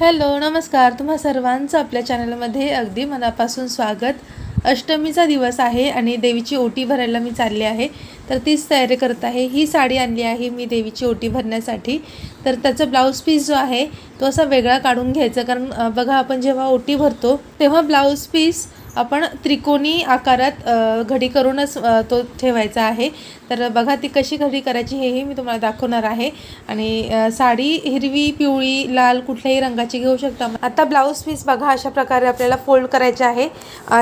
Hello नमस्कार. तुम्हा सर्वांचं आपल्या चॅनलमध्ये अगदी मनापासून स्वागत. अष्टमीचा दिवस आहे आणि देवीची ओटी भरायला मी चालली आहे. तर तीच तयारी करत आहे. ही साडी आणली आहे मी देवीची ओटी भरण्यासाठी. तर त्याचा ब्लाऊज पीस जो आहे तो असा वेगळा काढून घ्यायचा. कारण बघा आपण जेव्हा ओटी भरतो तेव्हा ब्लाऊज पीस आपण त्रिकोणी आकारात घडी करूनच तो ठेवायचा आहे. तर बघा ती कशी घडी करायची हेही मी तुम्हाला दाखवणार आहे. आणि साडी हिरवी पिवळी लाल कुठल्याही रंगाची घेऊ शकता. आता ब्लाऊज पीस बघा अशा प्रकारे आपल्याला फोल्ड करायचे आहे.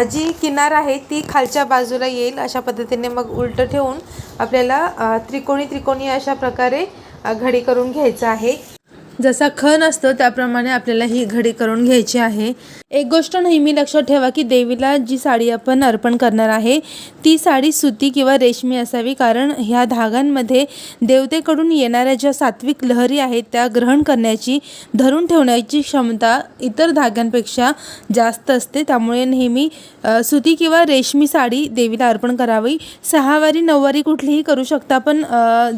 जी किनार आहे ती खालच्या बाजूला येईल अशा पद्धतीने मग उलटं ठेवून आपल्याला त्रिकोणी त्रिकोणी अशा प्रकारे घडी करून घ्यायचं आहे. जसा खण असतो त्याप्रमाणे आपल्याला ही घडी करून घ्यायची आहे. एक गोष्ट नेहमी लक्षात ठेवा की देवीला जी साडी आपण अर्पण करणार आहे ती साडी सुती किंवा रेशमी असावी कारण ह्या धागांमध्ये देवतेकडून येणाऱ्या ज्या सात्विक लहरी आहेत त्या ग्रहण करण्याची धरून ठेवण्याची क्षमता इतर धाग्यांपेक्षा जास्त असते. त्यामुळे नेहमी सुती किंवा रेशमी साडी देवीला अर्पण करावी. सहावारी नऊवारी कुठलीही करू शकता पण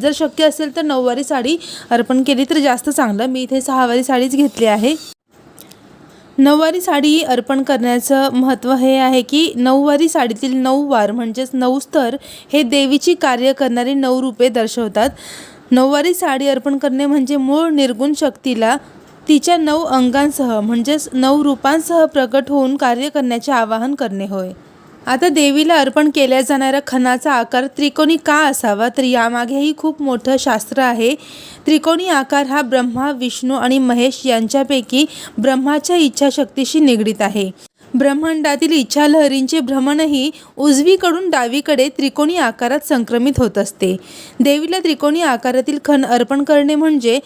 जर शक्य असेल तर नऊवारी साडी अर्पण केली तर जास्त चांगलं. मी इथे सहावारी साडीच घेतली आहे. नऊवारी साडी अर्पण करण्याचं महत्त्व हे आहे की नऊवारी साडीतील नऊ वार म्हणजेच नऊ स्तर हे देवीची कार्य करणारी नऊ रूपे दर्शवतात. नऊवारी साडी अर्पण करणे म्हणजे मूळ निर्गुण शक्तीला तिच्या नऊ अंगांसह म्हणजेच नऊ रूपांसह प्रकट होऊन कार्य करण्याचे आवाहन करणे होय. आता देवीला अर्पण केल्या जाणाऱ्या खणाचा आकार त्रिकोणी का असावा? तर यामागेही खूप मोठं शास्त्र आहे. त्रिकोणी आकार हा ब्रह्मा विष्णू आणि महेश यांच्यापैकी ब्रह्माच्या इच्छाशक्तीशी निगडीत आहे. ब्रह्मांडातील इच्छा लहरींचे भ्रमणही उजवीकडून डावीकडे त्रिकोणी आकारात संक्रमित होत असते. देवीला त्रिकोणी आकारातील खण अर्पण करणे म्हणजे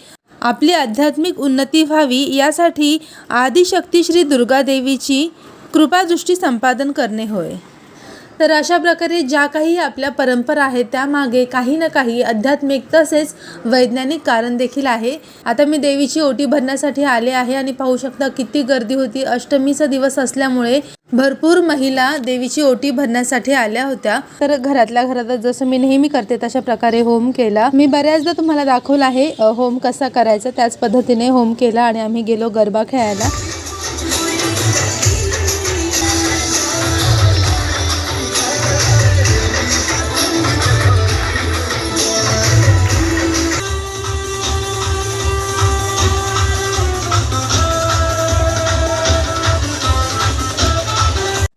आपली आध्यात्मिक उन्नती व्हावी. यासाठी आदिशक्ती श्री दुर्गादेवीची कृपादृष्टी संपादन करणे होय. तर अशा प्रकारे ज्या काही आपल्या परंपरा आहेत त्यामागे काही ना काही आध्यात्मिक तसेच वैज्ञानिक कारण देखील आहे. आता मी देवीची ओटी भरण्यासाठी आले आहे आणि पाहू शकता किती गर्दी होती. अष्टमीचा दिवस असल्यामुळे भरपूर महिला देवीची ओटी भरण्यासाठी आल्या होत्या. तर घरातल्या घरातच जसं मी नेहमी करते तशा प्रकारे होम केला. मी बऱ्याचदा तुम्हाला दाखवला आहे होम कसा करायचा त्याच पद्धतीने होम केला आणि आम्ही गेलो गरबा खेळायला.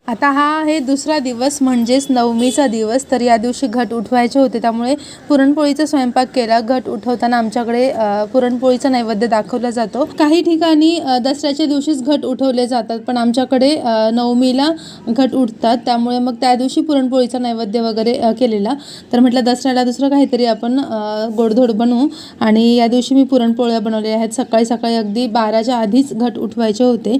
आता हा आहे दुसरा दिवस म्हणजेच नवमीचा दिवस. तर या दिवशी घट उठवायचे होते त्यामुळे पुरणपोळीचा स्वयंपाक केला. घट उठवताना आमच्याकडे पुरणपोळीचा नैवेद्य दाखवला जातो. काही ठिकाणी दसऱ्याच्या दिवशीच घट उठवले जातात पण आमच्याकडे नवमीला घट उठतात. त्यामुळे मग त्या दिवशी पुरणपोळीचा नैवेद्य वगैरे केलेला. तर म्हटलं दसऱ्याला दुसरं काहीतरी आपण गोडधोड बनवू. आणि या दिवशी मी पुरणपोळ्या बनवल्या आहेत. सकाळी सकाळी अगदी बाराच्या आधीच घट उठवायचे होते.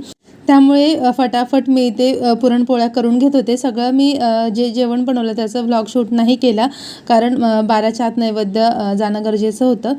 त्यामुळे फटाफट मी इथे पुरणपोळ्या करून घेत होते. सगळं मी जे जेवण बनवलं त्याचं व्लॉग शूट नाही केला. कारण बाराच्या आत नैवेद्य जाणं गरजेचं होतं.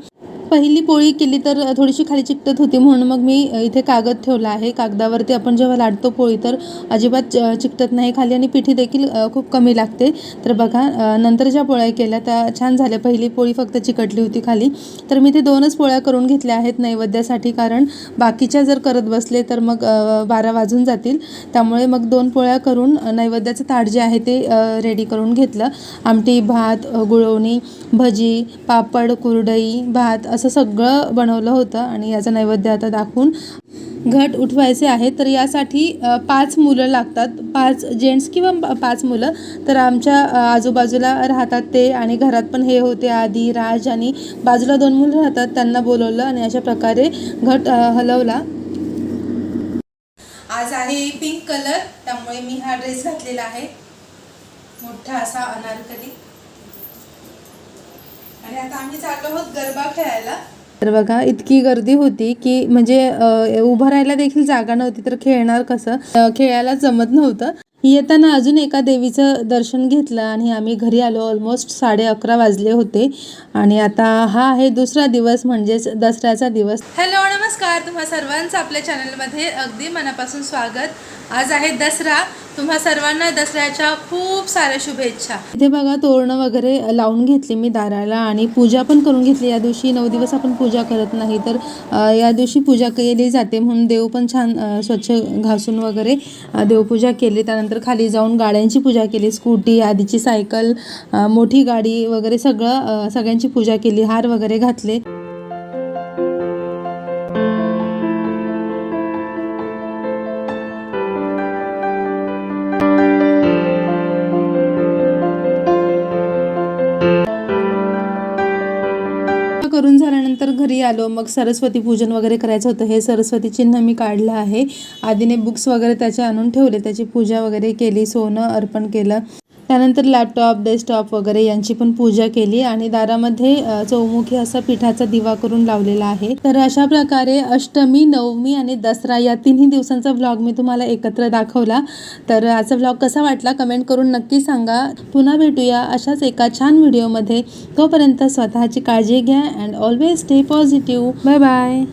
पहिली पोळी केली तर थोडीशी खाली चिकटत होती म्हणून मग मी इथे कागद ठेवला आहे. कागदावरती आपण जेव्हा लाटतो पोळी तर अजिबात चिकटत नाही. खाली आणि पिठी देखील खूप कमी लागते. तर बघा नंतर ज्या पोळ्या केल्या त्या छान झाल्या. पहिली पोळी फक्त चिकटली होती खाली. तर मी ते दोनच पोळ्या करून घेतल्या आहेत नैवेद्यासाठी कारण बाकीच्या जर करत बसले तर मग बारा वाजून जातील. त्यामुळे मग दोन पोळ्या करून नैवेद्याचं ताट जे आहे ते रेडी करून घेतलं. आमटी भात गुळवणी भजी पापड कुरडई भात असं सगळं बनवलं होतं आणि याचं नैवेद्य आता दाखवून घट उठवायचे आहे तर यासाठी पाच मुलं लागतात. पाच जेंट्स किंवा पाच मुलं. तर आमच्या आजूबाजूला राहतात ते आणि घरात पण हे होते. आधी राज आणि बाजूला दोन मुलं राहतात. त्यांना बोलवलं आणि अशा प्रकारे घट हलवला. आज आहे पिंक कलर त्यामुळे मी हा ड्रेस घातलेला आहे. मोठा असा अनारकली. आणि आता आम्ही चाललो आहोत गरबा खेळायला. तर बघा इतकी गर्दी होती की म्हणजे उभं राहायला देखील जागा नव्हती तर खेळणार कसं? खेळायला जमत नव्हतं. येताना अजून एका देवीचं दर्शन घेतलं आणि आम्ही घरी आलो. ऑलमोस्ट साडे अकरा वाजले होते. आणि आता हा आहे दुसरा दिवस म्हणजेच दसऱ्याचा दिवस. हॅलो नमस्कार. तुम्हा सर्वांचं आपल्या चॅनलमध्ये अगदी मनापासून स्वागत. आज आहे दसरा. तुम्हा सर्वांना दसऱ्याच्या खूप साऱ्या शुभेच्छा. इथे बघा तोरणं वगैरे लावून घेतली मी दाराला आणि पूजा पण करून घेतली. या दिवशी नऊ दिवस आपण पूजा करत नाही तर या दिवशी पूजा केली जाते म्हणून देव पण छान स्वच्छ घासून वगैरे देवपूजा केली. त्यानंतर खाली जाऊन गाड्यांची पूजा केली स्कूटी आधीची सायकल मोठी गाडी वगैरे सगळं सगळ्यांची पूजा केली हार वगैरे घातले. करून झाल्यानंतर घरी आलो. मग सरस्वती पूजन वगैरे करायचं होतं. हे सरस्वती चिन्ह मी काढलं आहे. आधीने बुक्स वगैरे त्याचे आणून ठेवले. त्याची पूजा वगैरे केली सोनं अर्पण केलं. त्यानंतर लॅपटॉप डेस्कटॉप वगैरे यांची पण पूजा केली आणि दारामध्ये चौमुखी असा पिठाचा दिवा करून लावलेला आहे. तर अशा प्रकारे अष्टमी नवमी आणि दसरा या तिन्ही दिवसांचा व्लॉग मी तुम्हाला एकत्र दाखवला. तर आजचा व्लॉग कसा वाटला कमेंट करून नक्की सांगा. पुन्हा भेटूया अशाच एका छान व्हिडिओमध्ये तोपर्यंत स्वतःची काळजी घ्या and always stay positive bye bye